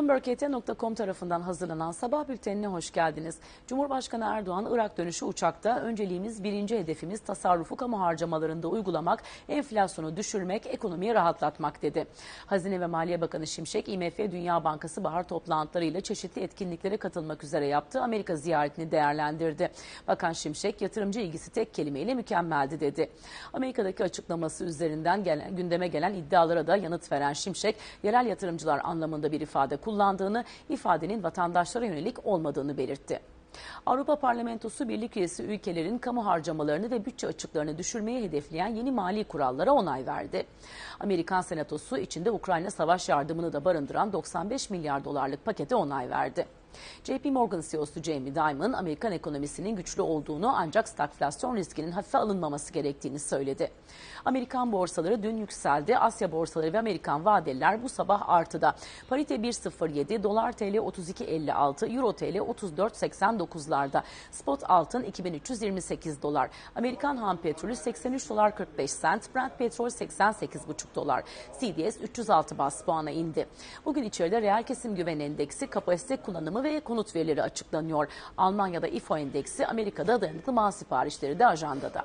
BloombergHT.com tarafından hazırlanan sabah bültenine hoş geldiniz. Cumhurbaşkanı Erdoğan, Irak dönüşü uçakta önceliğimiz birinci hedefimiz tasarrufu kamu harcamalarında uygulamak, enflasyonu düşürmek, ekonomiyi rahatlatmak dedi. Hazine ve Maliye Bakanı Şimşek, IMF Dünya Bankası bahar toplantılarıyla çeşitli etkinliklere katılmak üzere yaptığı Amerika ziyaretini değerlendirdi. Bakan Şimşek, yatırımcı ilgisi tek kelimeyle mükemmeldi dedi. Amerika'daki açıklaması üzerinden gelen, gündeme gelen iddialara da yanıt veren Şimşek, yerel yatırımcılar anlamında bir ifade kullandığını, ifadenin vatandaşlara yönelik olmadığını belirtti. Avrupa Parlamentosu birlik üyesi ülkelerin kamu harcamalarını ve bütçe açıklarını düşürmeyi hedefleyen yeni mali kurallara onay verdi. Amerikan Senatosu içinde Ukrayna savaş yardımını da barındıran 95 milyar dolarlık pakete onay verdi. JP Morgan CEO'su Jamie Dimon, Amerikan ekonomisinin güçlü olduğunu ancak stagflasyon riskinin hafife alınmaması gerektiğini söyledi. Amerikan borsaları dün yükseldi. Asya borsaları ve Amerikan vadeliler bu sabah artıda. Parite 1.07, dolar TL 32.56, euro TL 34.89'larda. Spot altın 2328 dolar. Amerikan ham petrolü 83 dolar 45 sent. Brent petrol 88,5 dolar. CDS 306 bas puana indi. Bugün içeride reel kesim güven endeksi, kapasite kullanımı ve konut verileri açıklanıyor. Almanya'da IFO endeksi, Amerika'da dayanıklı mal siparişleri de ajandada.